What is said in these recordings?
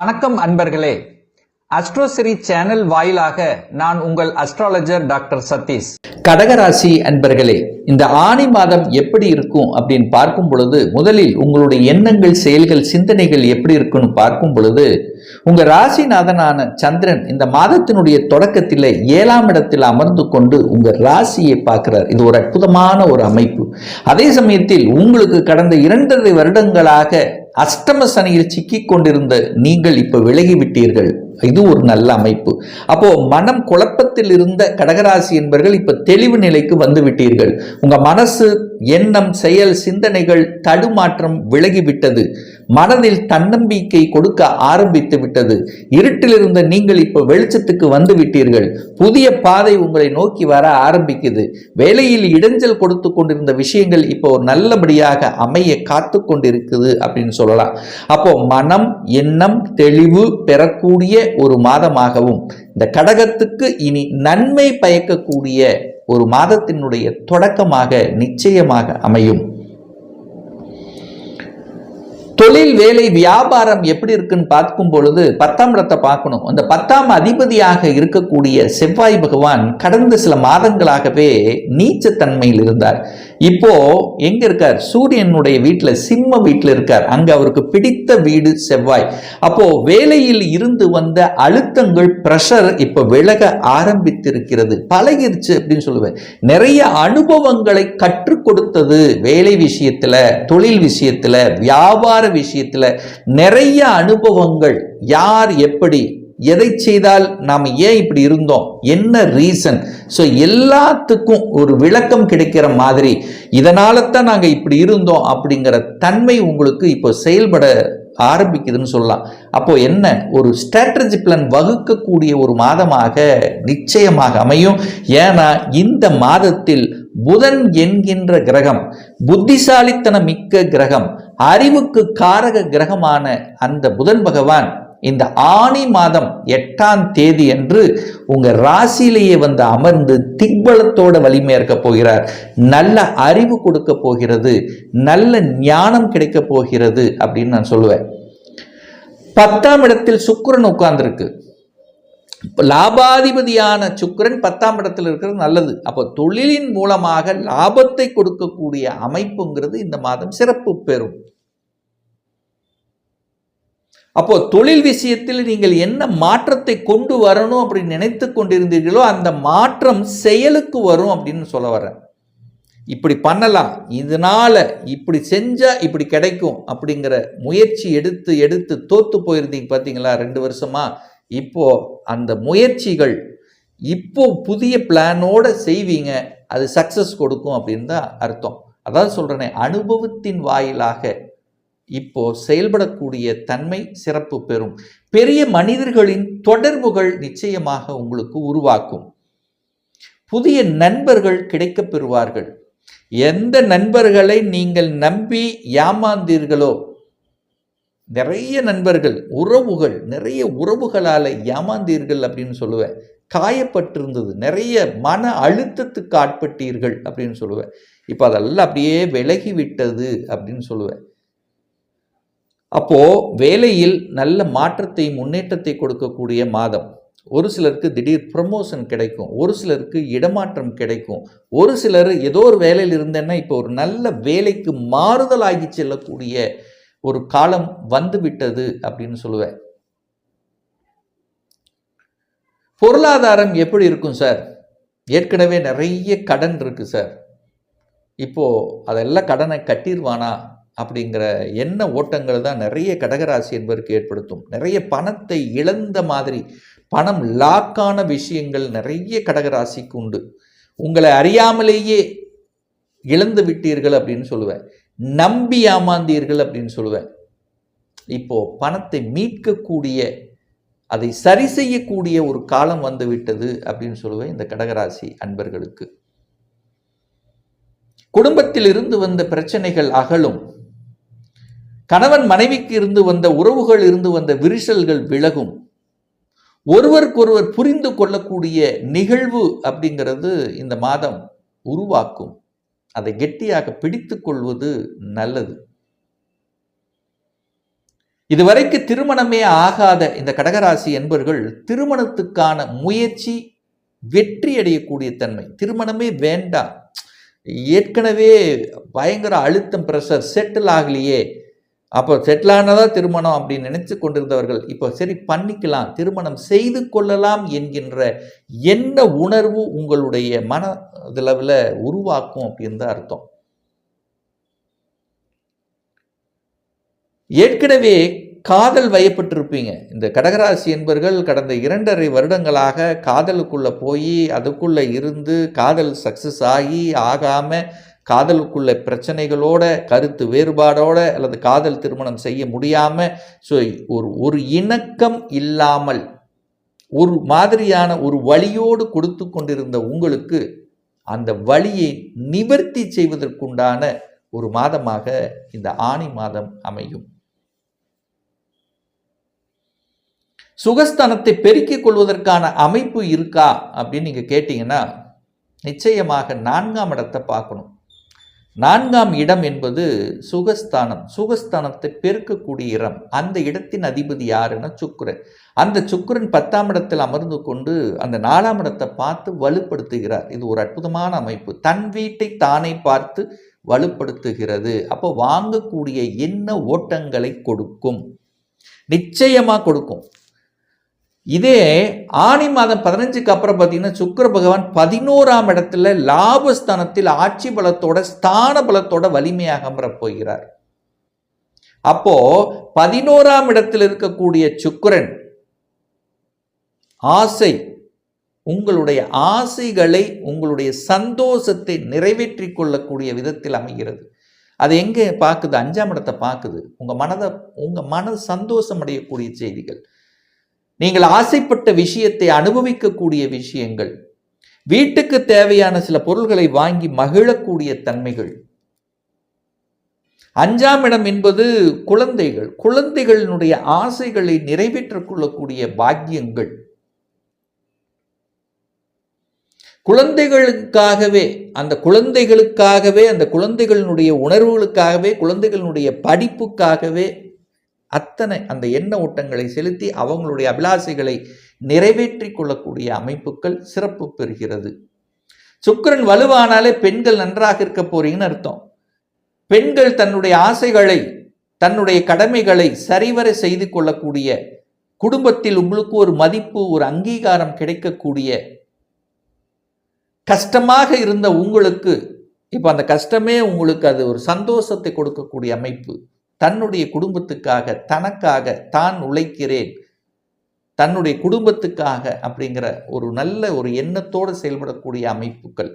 வணக்கம் அன்பர்களே. அஸ்ட்ரோசிரி சேனல் வாயிலாக நான் உங்கள் அஸ்ட்ராலஜர் டாக்டர் சதீஷ். கடகராசி அன்பர்களே இந்த ஆணி மாதம் எப்படி இருக்கும் அப்படின்னு பார்க்கும் பொழுது முதலில் உங்களுடைய எண்ணங்கள் செயல்கள் சிந்தனைகள் எப்படி இருக்குன்னு பார்க்கும் பொழுது உங்க ராசிநாதனான சந்திரன் இந்த மாதத்தினுடைய தொடக்கத்தில் ஏழாம் இடத்தில் அமர்ந்து கொண்டு உங்க ராசியை பார்க்கிறார். இது ஒரு அற்புதமான ஒரு அமைப்பு. அதே சமயத்தில் உங்களுக்கு கடந்த இரண்டரை வருடங்களாக அஷ்டம சனியில் சிக்கி கொண்டிருந்த நீங்கள் இப்ப விலகி விட்டீர்கள் இது ஒரு நல்ல அமைப்பு. அப்போ மனம் குழப்பத்தில் இருந்த கடகராசி என்பர்கள் இப்ப தெளிவு நிலைக்கு வந்து விட்டீர்கள் உங்க மனசு எண்ணம் செயல் சிந்தனைகள் தடுமாற்றம் விலகிவிட்டது. மனதில் தன்னம்பிக்கை கொடுக்க ஆரம்பித்து விட்டது. இருட்டிலிருந்த நீங்கள் இப்ப வெளிச்சத்துக்கு வந்து விட்டீர்கள். புதிய பாதை உங்களை நோக்கி வர ஆரம்பிக்குது. வேலையில் இடைஞ்சல் கொடுத்து கொண்டிருந்த விஷயங்கள் இப்போ நல்லபடியாக அமைய காத்து கொண்டிருக்குது அப்படின்னு சொல்லலாம். அப்போ மனம் எண்ணம் தெளிவு பெறக்கூடிய ஒரு மாதமாகவும் இந்த கடகத்துக்கு இனி நன்மை பயக்கக்கூடிய ஒரு மாதத்தினுடைய தொடக்கமாக நிச்சயமாக அமையும். தொழில் வேலை வியாபாரம் எப்படி இருக்குன்னு பார்க்கும் பொழுது பத்தாம் இடத்தை பார்க்கணும். அந்த பத்தாம் அதிபதியாக இருக்கக்கூடிய செவ்வாய் பகவான் கடந்த சில மாதங்களாகவே நீச்சத்தன்மையில் இருந்தார். இப்போ எங்க இருக்கார்? சூரியனுடைய வீட்டில் சிம்ம வீட்டில் இருக்கார். அங்க அவருக்கு பிடித்த வீடு செவ்வாய். அப்போ வேலையில் இருந்து வந்த அழுத்தங்கள் பிரஷர் இப்ப விலக ஆரம்பித்திருக்கிறது. பழகிருச்சு அப்படின்னு சொல்லுவேன். நிறைய அனுபவங்களை கற்றுக் கொடுத்தது வேலை விஷயத்துல தொழில் விஷயத்துல வியாபார விஷயத்துல நிறைய அனுபவங்கள் யார் எப்படி எதை செய்தால் நாம் ஏன் இப்படி இருந்தோம் என்ன ரீசன் ஸோ எல்லாத்துக்கும் ஒரு விளக்கம் கிடைக்கிற மாதிரி இதனால தான் நாங்கள் இப்படி இருந்தோம் அப்படிங்கிற தன்மை உங்களுக்கு இப்போ செயல்பட ஆரம்பிக்குதுன்னு சொல்லலாம். அப்போ என்ன? ஒரு ஸ்ட்ராட்டஜி பிளான் வகுக்கக்கூடிய ஒரு மாதமாக நிச்சயமாக அமையும். ஏன்னா இந்த மாதத்தில் புதன் என்கின்ற கிரகம் புத்திசாலித்தனம் மிக்க கிரகம் அறிவுக்கு காரக கிரகமான அந்த புதன் பகவான் இந்த ஆணி மாதம் எட்டாம் தேதி என்று உங்க ராசியிலேயே வந்து அமர்ந்து திக்பலத்தோட வலிமை இருக்க போகிறார். நல்ல அறிவு கொடுக்க போகிறது நல்ல ஞானம் கிடைக்க போகிறது அப்படின்னு நான் சொல்லுவேன். பத்தாம் இடத்தில் சுக்கிரன் உட்கார்ந்துருக்கு. லாபாதிபதியான சுக்கிரன் பத்தாம் இடத்தில் இருக்கிறது நல்லது. அப்போ தொழிலின் மூலமாக லாபத்தை கொடுக்கக்கூடிய அமைப்புங்கிறது இந்த மாதம் சிறப்பு பெறும். அப்போ தொழில் விஷயத்தில் நீங்கள் என்ன மாற்றத்தை கொண்டு வரணும் அப்படின்னு நினைத்து கொண்டிருந்தீர்களோ அந்த மாற்றம் செயலுக்கு வரும் அப்படின்னு சொல்ல வரேன். இப்படி பண்ணலாம் இதனால இப்படி செஞ்சா இப்படி கிடைக்கும் அப்படிங்கிற முயற்சி எடுத்து எடுத்து தோத்து போயிருந்தீங்க பார்த்தீங்களா ரெண்டு வருஷமா இப்போ அந்த முயற்சிகள் இப்போ புதிய பிளானோட செய்வீங்க அது சக்சஸ் கொடுக்கும் அப்படின்னு தான் அர்த்தம். அதாவது சொல்றேனே அனுபவத்தின் வாயிலாக இப்போ செயல்படக்கூடிய தன்மை சிறப்பு பெறும். பெரிய மனிதர்களின் தொடர்புகள் நிச்சயமாக உங்களுக்கு உருவாக்கும். புதிய நண்பர்கள் கிடைக்கப் பெறுவார்கள். எந்த நண்பர்களை நீங்கள் நம்பி ஏமாந்தீர்களோ நிறைய நண்பர்கள் உறவுகள் நிறைய உறவுகளால் ஏமாந்தீர்கள் அப்படின்னு சொல்லுவேன். காயப்பட்டிருந்தது நிறைய மன அழுத்தத்துக்கு ஆட்பட்டீர்கள் அப்படின்னு சொல்லுவேன். இப்போ அதெல்லாம் அப்படியே விலகி விட்டது அப்படின்னு சொல்லுவேன். அப்போ வேலையில் நல்ல மாற்றத்தை முன்னேற்றத்தை கொடுக்கக்கூடிய மாதம். ஒரு சிலருக்கு திடீர் ப்ரமோஷன் கிடைக்கும் ஒரு சிலருக்கு இடமாற்றம் கிடைக்கும். ஒரு சிலர் ஏதோ ஒரு வேலையில் இருந்தேன்னா இப்போ ஒரு நல்ல வேலைக்கு மாறுதலாகி செல்லக்கூடிய ஒரு காலம் வந்து விட்டது அப்படின்னு சொல்லுவேன். பொருளாதாரம் எப்படி இருக்கும் சார்? ஏற்கனவே நிறைய கடன் இருக்கு சார். இப்போ அதெல்லாம் கடனை கட்டிடுவானா அப்படிங்கிற எண்ண ஓட்டங்கள் தான் நிறைய கடகராசி என்பதற்கு ஏற்படுத்தும். நிறைய பணத்தை இழந்த மாதிரி பணம் லாக்கான விஷயங்கள் நிறைய கடகராசிக்கு உண்டு. உங்களை அறியாமலேயே இழந்து விட்டீர்கள் அப்படின்னு சொல்லுவேன். நம்பி ஏமாந்தீர்கள் அப்படின்னு சொல்லுவேன். இப்போ பணத்தை மீட்கக்கூடிய அதை சரி செய்யக்கூடிய ஒரு காலம் வந்துவிட்டது அப்படின்னு சொல்லுவேன் இந்த கடகராசி அன்பர்களுக்கு. குடும்பத்தில் இருந்து வந்த பிரச்சனைகள் அகலும். கணவன் மனைவிக்கு இருந்து வந்த உறவுகள் இருந்து வந்த விரிசல்கள் விலகும். ஒருவருக்கொருவர் புரிந்து கொள்ளக்கூடிய நிகழ்வு அப்படிங்கிறது இந்த மாதம் உருவாக்கும். அதை கெட்டியாக பிடித்து கொள்வது நல்லது. இதுவரைக்கு திருமணமே ஆகாத இந்த கடகராசி என்பவர்கள் திருமணத்துக்கான முயற்சி வெற்றி அடையக்கூடிய தன்மை. திருமணமே வேண்டாம். ஏற்கனவே பயங்கர அழுத்தம் ப்ரெஷர் செட்டில் ஆகலையே. அப்போ செட்டில் திருமணம் அப்படின்னு நினைச்சு கொண்டிருந்தவர்கள் இப்போ சரி பண்ணிக்கலாம் திருமணம் செய்து கொள்ளலாம் என்கின்ற என்ன உணர்வு உங்களுடைய மன இதில் உருவாக்கும் அப்படின்னு தான் அர்த்தம். ஏற்கனவே காதல் வயப்பட்டிருப்பீங்க. இந்த கடகராசி என்பர்கள் கடந்த இரண்டரை வருடங்களாக காதலுக்குள்ளே போய் அதுக்குள்ளே இருந்து காதல் சக்ஸஸ் ஆகி ஆகாமல் காதலுக்குள்ள பிரச்சனைகளோட கருத்து வேறுபாடோட அல்லது காதல் திருமணம் செய்ய முடியாமல் ஸோ ஒரு ஒரு இணக்கம் இல்லாமல் ஒரு மாதிரியான ஒரு வழியோடு கொடுத்து கொண்டிருந்த உங்களுக்கு அந்த வழியை நிவர்த்தி செய்வதற்குண்டான ஒரு மாதமாக இந்த ஆணி மாதம் அமையும். சுகஸ்தானத்தை பெருக்கிக் கொள்வதற்கான அமைப்பு இருக்கா அப்படின்னு நீங்கள் கேட்டிங்கன்னா நிச்சயமாக நான்காம் இடத்தை பார்க்கணும். நான்காம் இடம் என்பது சுகஸ்தானம். சுகஸ்தானத்தை பெருக்கக்கூடிய இடம். அந்த இடத்தின் அதிபதி யாருன்னா சுக்கிரன். அந்த சுக்கிரன் பத்தாம் இடத்தில் அமர்ந்து கொண்டு அந்த நாலாம் இடத்தை பார்த்து வலுப்படுத்துகிறார். இது ஒரு அற்புதமான அமைப்பு. தன் வீட்டை தானே பார்த்து வலுப்படுத்துகிறது. அப்போ வாங்கக்கூடிய என்ன ஓட்டங்களை கொடுக்கும்? நிச்சயமாக கொடுக்கும். இதே ஆணி மாதம் பதினஞ்சுக்கு அப்புறம் பார்த்தீங்கன்னா சுக்கிர பகவான் பதினோராம் இடத்துல லாபஸ்தானத்தில் ஆட்சி பலத்தோட ஸ்தான பலத்தோட வலிமையாக போகிறார் அப்போ பதினோராம் இடத்தில் இருக்கக்கூடிய சுக்கிரன் ஆசை உங்களுடைய ஆசைகளை உங்களுடைய சந்தோஷத்தை நிறைவேற்றிக் கொள்ளக்கூடிய விதத்தில் அமைகிறது. அது எங்கே பார்க்குது? அஞ்சாம் இடத்தை பார்க்குது. உங்கள் மனதை உங்கள் மன சந்தோஷம் அடையக்கூடிய செய்திகள். நீங்கள் ஆசைப்பட்ட விஷயத்தை அனுபவிக்கக்கூடிய விஷயங்கள். வீட்டுக்கு தேவையான சில பொருள்களை வாங்கி மகிழக்கூடிய தன்மைகள். அஞ்சாம் இடம் என்பது குழந்தைகள். குழந்தைகளினுடைய ஆசைகளை நிறைவேற்றிக் கொள்ளக்கூடிய பாக்கியங்கள். குழந்தைகளுக்காகவே அந்த குழந்தைகளுக்காகவே அந்த குழந்தைகளினுடைய உணர்வுகளுக்காகவே குழந்தைகளினுடைய படிப்புக்காகவே அத்தனை அந்த எண்ண ஓட்டங்களை செலுத்தி அவங்களுடைய அபிலாசைகளை நிறைவேற்றி கொள்ளக்கூடிய அமைப்புகள் சிறப்பு பெறுகிறது. சுக்கிரன் வலுவானாலே பெண்கள் நன்றாக இருக்க போறீங்கன்னு அர்த்தம். பெண்கள் தன்னுடைய ஆசைகளை தன்னுடைய கடமைகளை சரிவர செய்து கொள்ளக்கூடிய குடும்பத்தில் உங்களுக்கு ஒரு மதிப்பு ஒரு அங்கீகாரம் கிடைக்கக்கூடிய கஷ்டமாக இருந்த உங்களுக்கு இப்போ அந்த கஷ்டமே உங்களுக்கு அது ஒரு சந்தோஷத்தை கொடுக்கக்கூடிய அமைப்பு. தன்னுடைய குடும்பத்துக்காக தனக்காக தான் உழைக்கிறேன். தன்னுடைய குடும்பத்துக்காக அப்படிங்கிற ஒரு நல்ல ஒரு எண்ணத்தோடு செயல்படக்கூடிய அமைப்புகள்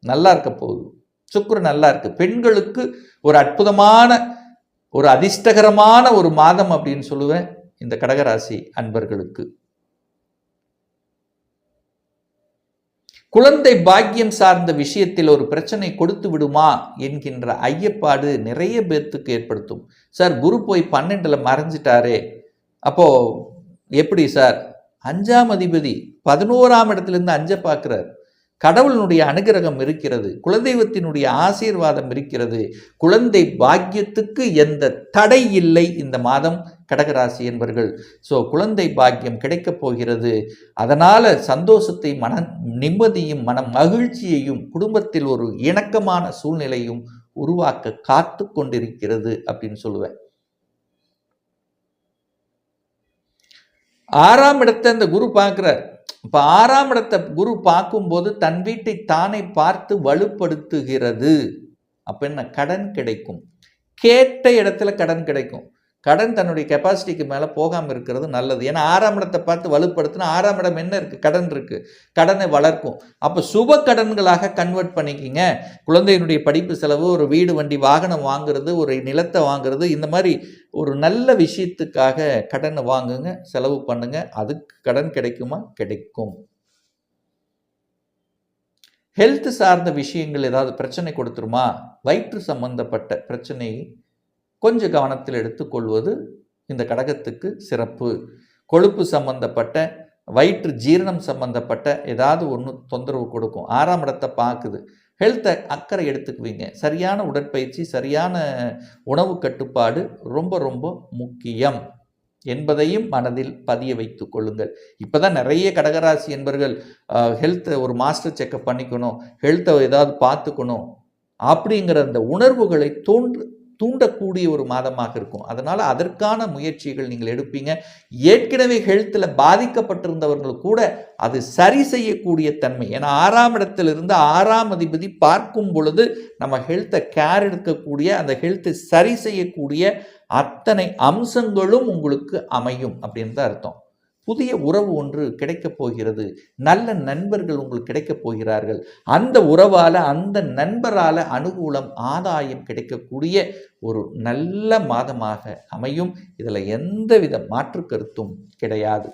நல்லா இருக்க போகுது. சுக்கிரன் நல்லா இருக்கு. பெண்களுக்கு ஒரு அற்புதமான ஒரு அதிர்ஷ்டகரமான ஒரு மாதம் அப்படின்னு சொல்லுவேன் இந்த கடகராசி அன்பர்களுக்கு. குழந்தை பாக்கியம் சார்ந்த விஷயத்தில் ஒரு பிரச்சனை கொடுத்து விடுமா என்கின்ற ஐயப்பாடு நிறைய பேர்த்துக்கு ஏற்படுத்தும். சார் குரு போய் பன்னெண்டில் மறைஞ்சிட்டாரே. அப்போ எப்படி சார்? அஞ்சாம் அதிபதி பதினோராம் இடத்துலேருந்து அஞ்சை பார்க்குறார் கடவுளினுடைய அனுகிரகம் இருக்கிறது குலதெய்வத்தினுடைய ஆசீர்வாதம் இருக்கிறது குழந்தை பாக்கியத்துக்கு எந்த தடை இல்லை இந்த மாதம் கடகராசி என்பர்கள். ஸோ குழந்தை பாக்கியம் கிடைக்கப் போகிறது. அதனால் சந்தோஷத்தை மன நிம்மதியும் மன மகிழ்ச்சியையும் குடும்பத்தில் ஒரு இணக்கமான சூழ்நிலையும் உருவாக்க காத்து கொண்டிருக்கிறது அப்படின்னு சொல்லுவேன். ஆறாம் இடத்தை இந்த குரு பார்க்குறார். இப்போ ஆறாம் இடத்தை குரு பார்க்கும்போது தன் வீட்டை தானே பார்த்து வலுப்படுத்துகிறது. அப்போ என்ன? கடன் கிடைக்கும். கேட்ட இடத்துல கடன் கிடைக்கும். கடன் தன்னுடைய கெப்பாசிட்டிக்கு மேலே போகாமல் இருக்கிறது நல்லது. ஏன்னா ஆறாம் இடத்தை பார்த்து வலுப்படுத்தினா ஆறாம் இடம் என்ன இருக்குது கடன் இருக்குது கடனை வளர்க்கும். அப்போ சுப கடன்களாக கன்வெர்ட் பண்ணிக்கிங்க. குழந்தையினுடைய படிப்பு செலவு ஒரு வீடு வண்டி வாகனம் வாங்குறது ஒரு நிலத்தை வாங்குறது இந்த மாதிரி ஒரு நல்ல விஷயத்துக்காக கடனை வாங்குங்க செலவு பண்ணுங்க. அதுக்கு கடன் கிடைக்குமா? கிடைக்கும். ஹெல்த் சார்ந்த விஷயங்கள் ஏதாவது பிரச்சனை கொடுத்துருமா? வயிற்று சம்பந்தப்பட்ட பிரச்சனை கொஞ்சம் கவனத்தில் எடுத்துக்கொள்வது இந்த கடகத்துக்கு சிறப்பு. கொழுப்பு சம்பந்தப்பட்ட வயிற்று ஜீரணம் சம்பந்தப்பட்ட ஏதாவது ஒன்று தொந்தரவு கொடுக்கும். ஆறாம் இடத்தை பார்க்குது. ஹெல்த்தை அக்கறை எடுத்துக்குவீங்க. சரியான உடற்பயிற்சி சரியான உணவு கட்டுப்பாடு ரொம்ப ரொம்ப முக்கியம். என்பதையும் மனதில் பதிய வைத்து கொள்ளுங்கள். இப்போதான் நிறைய கடகராசி என்பர்கள் ஹெல்த்தை ஒரு மாஸ்டர் செக்கப் பண்ணிக்கணும். ஹெல்த்தை ஏதாவது பார்த்துக்கணும். அப்படிங்கிற அந்த உணர்வுகளை தோன்று தூண்டக்கூடிய ஒரு மாதமாக இருக்கும். அதனால் அதற்கான முயற்சிகள் நீங்கள் எடுப்பீங்க. ஏற்கனவே ஹெல்த்தில் பாதிக்கப்பட்டிருந்தவர்கள் கூட அது சரி செய்யக்கூடிய தன்மை. ஏன்னா ஆறாம் இடத்திலிருந்து ஆறாம் அதிபதி பார்க்கும் பொழுது நம்ம ஹெல்த்தை கேர் எடுக்கக்கூடிய அந்த ஹெல்த்தை சரி செய்யக்கூடிய அத்தனை அம்சங்களும் உங்களுக்கு அமையும் அப்படின்னு தான் அர்த்தம். புதிய உறவு ஒன்று கிடைக்கப் போகிறது. நல்ல நண்பர்கள் உங்களுக்கு கிடைக்கப் போகிறார்கள். அந்த உறவால் அந்த நண்பரால் அனுகூலம் ஆதாயம் கிடைக்கக்கூடிய ஒரு நல்ல மாதமாக அமையும். இதில் எந்தவித மாற்று கருத்தும் கிடையாது.